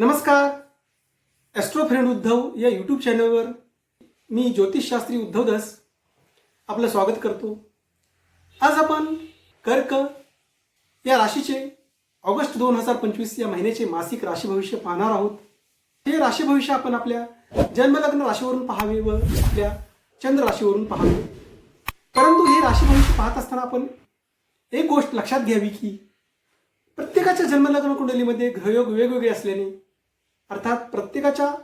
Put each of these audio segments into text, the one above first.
नमस्कार. Austro friend Uddhav या YouTube चॅनलवर मी ज्योतिषशास्त्री उद्धव दास आपलं स्वागत करतो. आज आपण कर्क या राशीचे ऑगस्ट दोन हजार पंचवीस या महिन्याचे मासिक राशी भविष्य पाहणार आहोत. हे राशी भविष्य आपण आपल्या जन्मलग्न राशीवरून पाहावे व आपल्या चंद्र राशीवरून पाहावे. परंतु हे राशी भविष्य पाहत असताना आपण एक गोष्ट लक्षात घ्यावी की प्रत्येकाच्या जन्मलग्न कुंडलीमध्ये ग्रहयोग वेगवेगळे असल्याने अर्थात प्रत्येकाच्या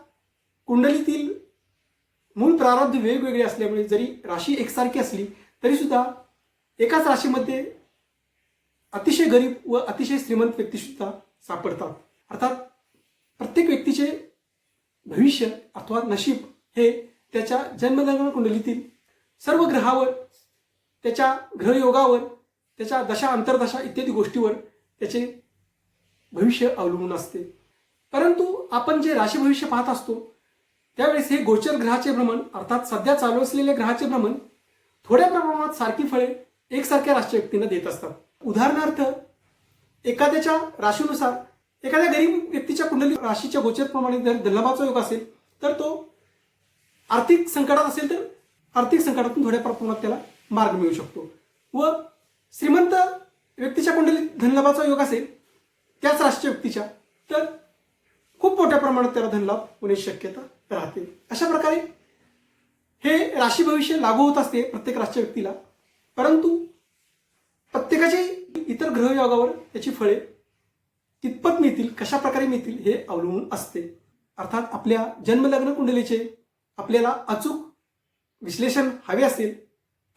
कुंडलीतील मूळ प्रारब्ध वेगवेगळे असल्यामुळे जरी राशी एकसारखी असली तरी सुद्धा एकाच राशीमध्ये अतिशय गरीब व अतिशय श्रीमंत व्यक्तीसुद्धा सापडतात. अर्थात प्रत्येक व्यक्तीचे भविष्य अथवा नशीब हे त्याच्या जन्मलग्न कुंडलीतील सर्व ग्रहावर त्याच्या ग्रहयोगावर त्याच्या दशा अंतर्दशा इत्यादी गोष्टीवर त्याचे भविष्य अवलंबून असते. परंतु आपण जे राशी भविष्य पाहत असतो त्यावेळेस हे गोचर ग्रहाचे भ्रमण अर्थात सध्या चालू असलेले ग्रहाचे भ्रमण थोड्या प्रमाणात सारखी फळे एकसारख्या राशी व्यक्तींना देत असतात. उदाहरणार्थ एखाद्याच्या राशीनुसार एखाद्या गरीब व्यक्तीच्या कुंडली राशीच्या गोचरप्रमाणे जर दल्लभाचा योग असेल तर तो आर्थिक संकटात असेल तर आर्थिक संकटातून थोड्या प्रमाणात त्याला मार्ग मिळू शकतो. व श्रीमंत व्यक्तीच्या कुंडलीत धनलाभाचा योग असेल त्याच राष्ट्रीय व्यक्तीच्या तर खूप मोठ्या प्रमाणात त्याला धनलाभ होण्याची शक्यता राहते. अशा प्रकारे हे राशी भविष्य लागू होत असते प्रत्येक राशीच्या व्यक्तीला. परंतु प्रत्येकाचे इतर ग्रहयोगावर त्याची फळे कितपत मिळतील कशा प्रकारे मिळतील हे अवलंबून असते. अर्थात आपल्या जन्मलग्न कुंडलीचे आपल्याला अचूक विश्लेषण हवे असेल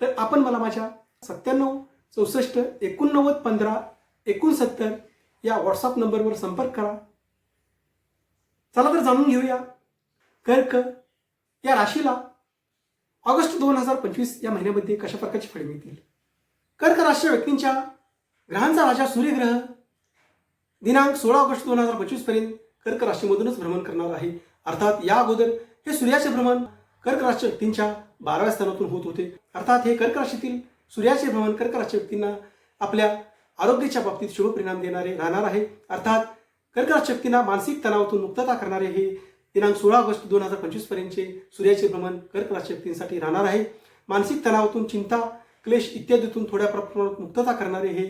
तर आपण मला माझ्या सत्त्याण्णव चौसष्ट एकोणनव्वद पंधरा एकोणसत्तर या व्हॉट्सअप नंबरवर संपर्क करा. चला तर जाणून घेऊया. कर्क या राशीला ऑगस्ट दोन हजार पंचवीस या महिन्यामध्ये कशा प्रकारची फळे मिळतील? कर्क राशीच्या व्यक्तींच्या ग्रहांचा राजा सूर्यग्रह दिनांक सोळा ऑगस्ट दोन हजार पंचवीसपर्यंत कर्क राशीमधूनच भ्रमण करणार आहे. अर्थात या अगोदर हे सूर्याचे भ्रमण कर्क राशी व्यक्तींच्या बाराव्या स्थानातून होत होते. अर्थात हे कर्क राशीतील सूर्याचे भ्रमण कर्क राशी व्यक्तींना आपल्या आरोग्याच्या बाबतीत शुभ परिणाम देणारे राहणार आहे. अर्थात कर्क राशी मानसिक तणावातून मुक्तता करणारे हे दिनांक सोळा ऑगस्ट दोन हजार पंचवीस पर्यंतचे सूर्याचे भ्रमण कर्क राशी राहणार आहे. मानसिक तणावातून चिंता क्लेश इत्यादीतून थोड्या प्रमाणात मुक्तता करणारे हे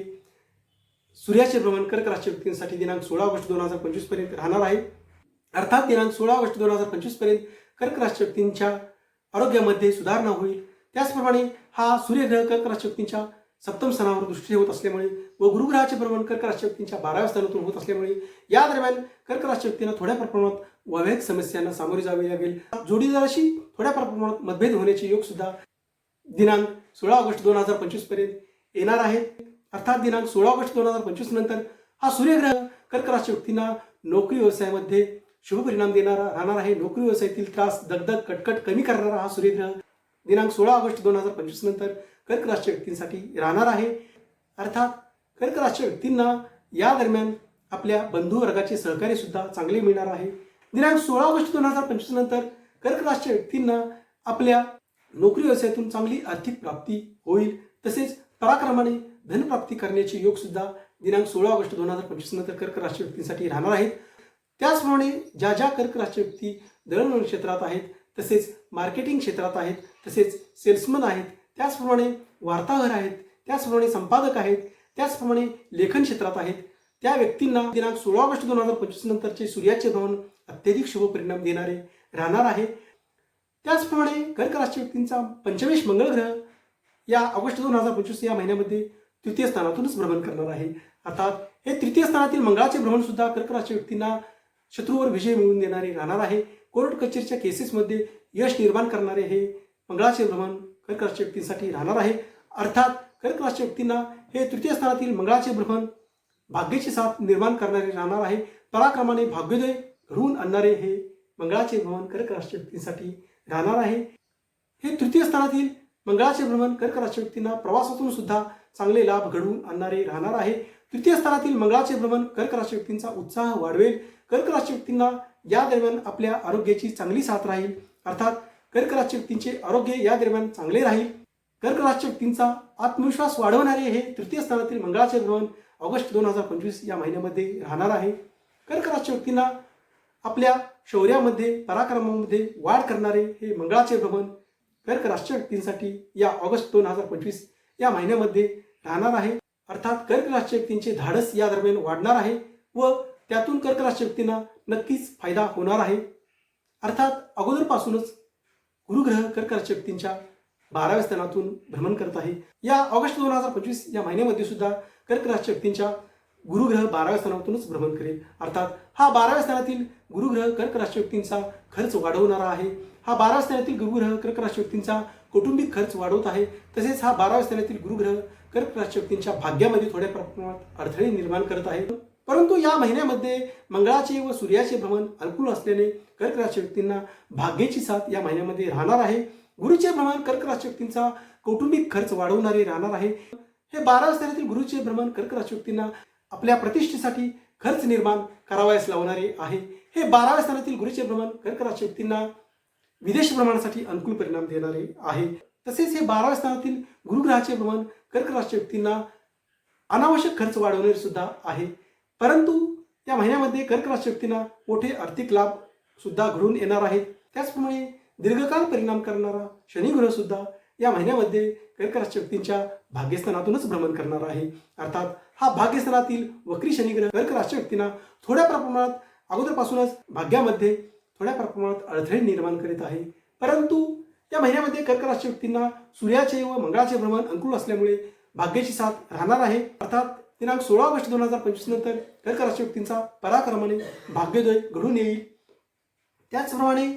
सूर्याचे भ्रमण कर्क राशी दिनांक सोळा ऑगस्ट दोन हजार पंचवीसपर्यंत राहणार आहे. अर्थात दिनांक सोळा ऑगस्ट दोन हजार पंचवीसपर्यंत कर्क राशी आरोग्यामध्ये सुधारणा होईल. त्याचप्रमाणे हा सूर्यग्रह कर्क सप्तम स्थानावर दृष्टी होत असल्यामुळे व गुरुग्रहाचे भ्रमण कर्क राशी व्यक्तींच्या बाराव्या स्थानातून होत असल्यामुळे या दरम्यान कर्क राशी व्यक्तींना थोड्या प्रमाणात वैवाहिक समस्यांना सामोरे जावे लागेल. जोडीदाराशी थोड्या प्रमाणात मतभेद होण्याचे योग सुद्धा दिनांक सोळा ऑगस्ट दोन हजार पंचवीसपर्यंत येणार आहे. अर्थात दिनांक सोळा ऑगस्ट दोन हजार पंचवीस नंतर हा सूर्यग्रह कर्क राशी व्यक्तींना नोकरी व्यवसायामध्ये शुभ परिणाम देणारा राहणार आहे. नोकरी व्यवसायातील त्रास दगदग कटकट कमी करणारा हा सूर्यग्रह दिनांक सोळा ऑगस्ट दोन हजार पंचवीस नंतर कर्क राष्ट्रीय व्यक्तींसाठी राहणार आहे. अर्थात कर्क राष्ट्रीय व्यक्तींना या दरम्यान आपल्या बंधू वर्गाचे सहकार्य सुद्धा चांगले मिळणार आहे. दिनांक सोळा ऑगस्ट दोन हजार पंचवीस नंतर कर्क राष्ट्रीय व्यक्तींना आपल्या नोकरी व्यवसायातून चांगली आर्थिक प्राप्ती होईल. तसेच पराक्रमाने धनप्राप्ती करण्याचे योग सुद्धा दिनांक सोळा ऑगस्ट दोन हजार पंचवीस नंतर कर्क राष्ट्रीय व्यक्तींसाठी राहणार आहेत. त्याचप्रमाणे ज्या ज्या कर्क राष्ट्रीय व्यक्ती दळणवळण क्षेत्रात आहेत तसेच मार्केटिंग क्षेत्रात आहेत तसेच सेल्समन आहेत त्याचप्रमाणे वार्ताहर आहेत त्याचप्रमाणे संपादक आहेत त्याचप्रमाणे लेखन क्षेत्रात आहेत. त्या व्यक्तींना दिनांक सोळा ऑगस्ट दोन हजार पंचवीस नंतरचे सूर्याचे भवन अत्यधिक शुभ परिणाम देणारे राहणार आहे. त्याचप्रमाणे कर्क राशी व्यक्तींचा पंचमेश मंगळ ग्रह या ऑगस्ट दोन हजार पंचवीस या महिन्यामध्ये तृतीय स्थानातूनच भ्रमण करणार आहे. अर्थात हे तृतीय स्थानातील मंगळाचे भ्रमण सुद्धा कर्क राशी व्यक्तींना शत्रूवर विजय मिळवून देणारे राहणार आहे. कोर्ट कचेरीच्या केसेसमध्ये यश निर्माण करणारे हे मंगळाचे भ्रमण कर्क व्यक्तींसाठी राहणार आहे. अर्थात कर्क व्यक्तींना हे तृतीय स्थानातील मंगळाचे भ्रमण भाग्याची साथ निर्माण करणारे राहणार आहे. पराक्रमाने भाग्योदय घडवून आणणारे हे मंगळाचे भ्रमण कर्क व्यक्तींसाठी राहणार आहे. हे तृतीय स्थानातील मंगळाचे भ्रमण कर्क व्यक्तींना प्रवासातून सुद्धा चांगले लाभ घडवून आणणारे राहणार आहे. तृतीय स्थानातील मंगळाचे भ्रमण कर्कराशी व्यक्तींचा उत्साह वाढवेल. कर्क राशी व्यक्तींना या दरम्यान आपल्या आरोग्याची चांगली साथ राहील. अर्थात कर्क राशी व्यक्तींचे आरोग्य या दरम्यान चांगले राहील. कर्क राशी व्यक्तींचा आत्मविश्वास वाढवणारे हे तृतीय स्थानातील मंगळाचे भ्रमण ऑगस्ट दोन हजार पंचवीस या महिन्यामध्ये राहणार आहे. कर्क राशी व्यक्तींना आपल्या शौर्यामध्ये पराक्रमामध्ये वाढ करणारे हे मंगळाचे भ्रमण कर्क राष्ट्र व्यक्तींसाठी या ऑगस्ट दोन हजार पंचवीस या महिन्यामध्ये राहणार आहे. अर्थात कर्क राष्ट्र व्यक्तींचे धाडस या दरम्यान वाढणार आहे व त्यातून कर्क राष्ट्र नक्कीच फायदा होणार आहे. अर्थात अगोदरपासूनच गुरुग्रह कर्क बाराव्या स्थानातून भ्रमण करत आहे. या ऑगस्ट दोन हजार पंचवीस या महिन्यामध्ये सुद्धा कर्क राष्ट्र गुरुग्रह बाराव्या स्थानातूनच भ्रमण करेल. अर्थात हा बाराव्या स्थानातील गुरुग्रह कर्क राष्ट्र खर्च वाढवणारा आहे. हा बाराव्या स्थानातील गुरुग्रह कर्क राष्ट्र कौटुंबिक खर्च वाढवत आहे. तसेच हा बाराव्या स्थानातील गुरुग्रह कर्क राष्ट्र भाग्यामध्ये थोड्या प्रमाणात अडथळे निर्माण करत आहे. परंतु या महिन्यामध्ये मंगळाचे व सूर्याचे भ्रमण अनुकूल असल्याने कर्क राशी व्यक्तींना भाग्याची साथ या महिन्यामध्ये राहणार आहे. गुरुचे भ्रमण कर्क राशी व्यक्तींचा कौटुंबिक खर्च वाढवणारे राहणार आहे. हे बारा स्थानातील गुरुचे भ्रमण कर्क राशी व्यक्तींना आपल्या प्रतिष्ठेसाठी खर्च निर्माण करावयास लावणारे आहे. हे बाराव्या स्थानातील गुरुचे भ्रमण कर्क राशी व्यक्तींना विदेश भ्रमणासाठी अनुकूल परिणाम देणारे आहे. तसेच हे बाराव्या स्थानातील गुरुग्रहाचे भ्रमण कर्क राशी व्यक्तींना अनावश्यक खर्च वाढवणारे सुद्धा आहे. परंतु या महिन्यामध्ये कर्क राशी व्यक्तींना मोठे आर्थिक लाभ सुद्धा घडून येणार आहेत. त्याचप्रमाणे दीर्घकाळ परिणाम करणारा शनिग्रह सुद्धा या महिन्यामध्ये कर्क राशी व्यक्तींच्या भाग्यस्थानातूनच भ्रमण करणार आहे. अर्थात हा भाग्यस्थानातील वक्री शनिग्रह कर्क राशी व्यक्तींना थोड्या प्रमाणात अगोदरपासूनच भाग्यामध्ये थोड्या प्रमाणात अडथळे निर्माण करीत आहे. परंतु या महिन्यामध्ये कर्क राशी व्यक्तींना सूर्याचे व मंगळाचे भ्रमण अनुकूल असल्यामुळे भाग्याची साथ राहणार आहे. अर्थात दिनांक सोळा ऑगस्ट दोन हजार पंचवीस नंतर कर्क राष्ट्रव्यक्तींचा पराक्रमाने भाग्योदय घडून येईल. त्याचप्रमाणे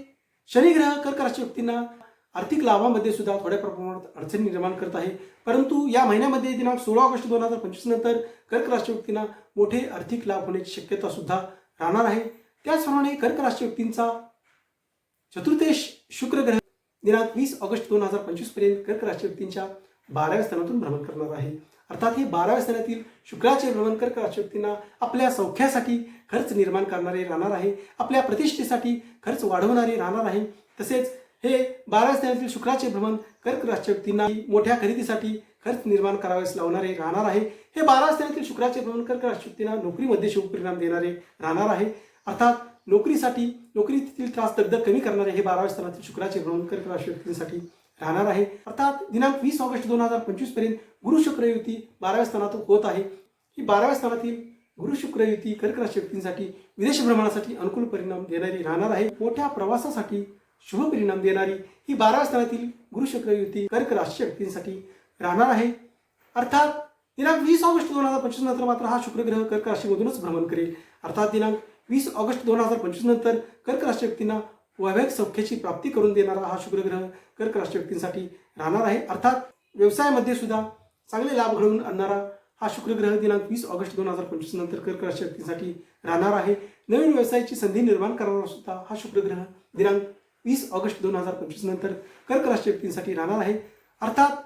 शनिग्रह कर्क राष्ट्रव्यक्तींना आर्थिक लाभामध्ये सुद्धा थोड्या प्रमाणात अडचणी निर्माण करत आहे. परंतु या महिन्यामध्ये दिनांक सोळा ऑगस्ट दोन हजार पंचवीस नंतर कर्क राष्ट्र मोठे आर्थिक लाभ होण्याची शक्यता सुद्धा राहणार आहे. त्याचप्रमाणे कर्क राष्ट्रव्यक्तींचा चतुर्थेश शुक्र ग्रह दिनांक वीस ऑगस्ट दोन हजार पंचवीसपर्यंत कर्क राष्ट्र बाराव्या स्थानातून भ्रमण करणार आहे. अर्थात हे बाराव्या स्थानातील शुक्राचे भ्रमण कर्क राष्ट्र आपल्या सौख्यासाठी खर्च निर्माण करणारे राहणार आहे. आपल्या प्रतिष्ठेसाठी खर्च वाढवणारे राहणार आहे. तसेच हे बाराव्या स्थानातील शुक्राचे भ्रमण कर्क राशक्तींना मोठ्या खरेदीसाठी खर्च निर्माण करावेस लावणारे राहणार आहे. हे बारा स्थानातील शुक्राचे भ्रमण कर्क राशक्तींना नोकरीमध्ये शुभ परिणाम देणारे राहणार आहे. अर्थात नोकरीसाठी नोकरीतील त्रास दगदग कमी करणारे हे बाराव्या स्थानातील शुक्राचे भ्रमण कर्क राशक्तींसाठी राहणार आहे. अर्थात दिनांक वीस ऑगस्ट दोन हजार पंचवीसपर्यंत गुरु शुक्र युती बाराव्या स्थानातून होत आहे. ही बाराव्या स्थानातील गुरु शुक्र युती कर्क राष्ट्र व्यक्तींसाठी विदेश भ्रमणासाठी अनुकूल परिणाम देणारी राहणार आहे. मोठ्या प्रवासासाठी शुभ परिणाम देणारी ही बाराव्या स्थानातील गुरु शुक्र युती कर्क राष्ट्र व्यक्तींसाठी राहणार आहे. अर्थात दिनांक वीस ऑगस्ट दोन हजार पंचवीस नंतर मात्र हा शुक्रग्रह कर्क राशीमधूनच भ्रमण करेल. अर्थात दिनांक वीस ऑगस्ट दोन हजार पंचवीस नंतर कर्क राशी व्यक्तींना वैवाहिक सौख्याची प्राप्ती करून देणारा हा शुक्रग्रह कर्क राशी व्यक्तींसाठी राहणार आहे. अर्थात व्यवसायामध्ये सुद्धा चांगले लाभ घडवून आणणारा हा शुक्रग्रह दिनांक वीस ऑगस्ट दोन हजार पंचवीस नंतर कर्क व्यक्तींसाठी राहणार आहे. नवीन व्यवसायाची संधी निर्माण करणारा सुद्धा हा शुक्रग्रह दिनांक वीस ऑगस्ट दोन हजार पंचवीस नंतर कर्क व्यक्तींसाठी राहणार आहे. अर्थात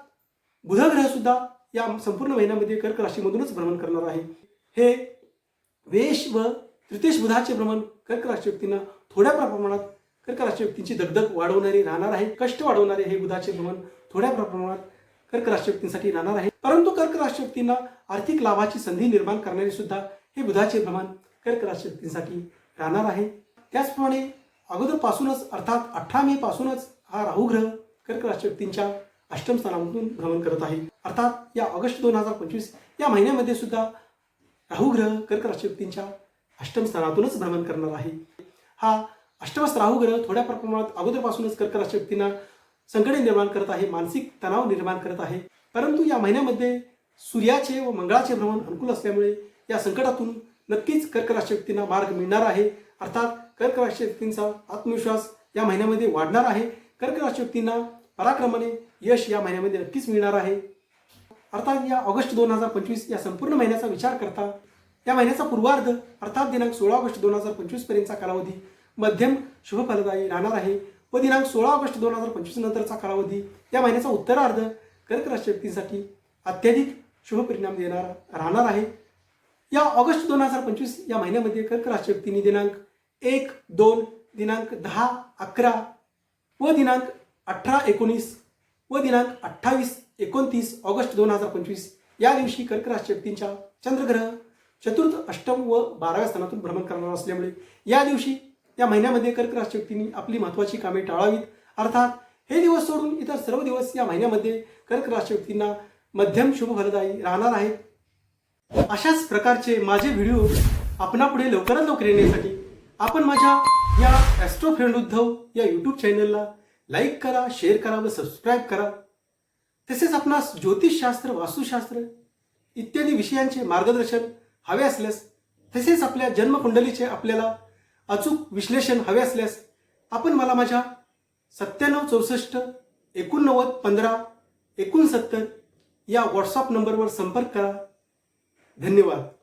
बुधग्रह सुद्धा या संपूर्ण महिन्यामध्ये कर्क राशीमधूनच भ्रमण करणार आहे. हे वेश व तृतीय बुधाचे भ्रमण कर्क व्यक्तींना थोड्या प्रमाणात कर्क व्यक्तींची दगदग वाढवणारी राहणार आहे. कष्ट वाढवणारे हे बुधाचे भ्रमण थोड्या प्रमाणात कर्क राष्ट्र व्यक्तींसाठी राहणार आहे. परंतु कर्क राष्ट्र व्यक्तींना आर्थिक लाभाची संधी निर्माण करणारे सुद्धा हे बुधाचे भ्रमण कर्क राष्ट्र व्यक्तींसाठी राहणार आहे. त्याचप्रमाणे अगोदरपासूनच अर्थात अठरा मे पासूनच हा राहुग्रह कर्क राष्ट्र व्यक्तींच्या अष्टम स्थानामधून भ्रमण करत आहे. अर्थात या ऑगस्ट दोन हजार पंचवीस या महिन्यामध्ये सुद्धा राहुग्रह कर्क राष्ट्र व्यक्तींच्या अष्टम स्थानातूनच भ्रमण करणार आहे. हा अष्टमस्त राहुग्रह थोड्या प्रमाणात अगोदरपासूनच कर्क राष्ट्र व्यक्तींना संकटे निर्माण करत आहे मानसिक तणाव निर्माण करत आहे. परंतु या महिन्यामध्ये सूर्याचे व मंगळाचे भ्रमण अनुकूल असल्यामुळे या संकटातून नक्कीच कर्क राशी व्यक्तींना मार्ग मिळणार आहे. अर्थात कर्क राशी व्यक्तींचा आत्मविश्वास या महिन्यामध्ये वाढणार आहे. कर्क राशी व्यक्तींना पराक्रमाने यश या महिन्यामध्ये नक्कीच मिळणार आहे. अर्थात या ऑगस्ट दोन हजार पंचवीस या संपूर्ण महिन्याचा विचार करता या महिन्याचा पूर्वार्ध अर्थात दिनांक सोळा ऑगस्ट दोन हजार पंचवीस पर्यंतचा कालावधी मध्यम शुभफलदायी राहणार आहे. व दिनांक सोळा ऑगस्ट दोन हजार पंचवीस नंतरचा कालावधी. या महिन्याचा उत्तरार्ध कर्क राष्ट्र व्यक्तींसाठी अत्याधिक शुभ परिणाम देणारा राहणार आहे. या ऑगस्ट दोन हजार पंचवीस या महिन्यामध्ये कर्क राष्ट्र व्यक्तींनी दिनांक एक दोन दिनांक दहा अकरा व दिनांक अठरा एकोणीस व दिनांक अठ्ठावीस एकोणतीस ऑगस्ट दोन हजार पंचवीस या दिवशी कर्क राष्ट्र व्यक्तींच्या चंद्रग्रह चतुर्थ अष्टम व बाराव्या स्थानातून भ्रमण करणार असल्यामुळे या दिवशी या महिन्यामध्ये कर्क राशी व्यक्तींनी आपली महत्त्वाची कामे टाळावीत. अर्थात हे दिवस सोडून इतर सर्व दिवस या महिन्यामध्ये कर्क राशी व्यक्तींना मध्यम शुभ फलदायी राहणार आहेत. अशाच प्रकारचे माझे व्हिडिओ आपणापुढे लवकरात लवकर येण्यासाठी आपण माझ्या या ॲस्ट्रो फ्रेंड उद्धव या यूट्यूब चॅनलला लाईक करा शेअर करा व सबस्क्राईब करा. तसेच आपणास ज्योतिषशास्त्र वास्तुशास्त्र इत्यादी विषयांचे मार्गदर्शन हवे असल्यास तसेच आपल्या जन्मकुंडलीचे आपल्याला अचूक विश्लेषण हवे असल्यास आपण मला माझ्या सत्त्याण्णव चौसष्ट एकोणनव्वद पंधरा एकोणसत्तर या व्हॉट्सअप नंबरवर संपर्क करा. धन्यवाद.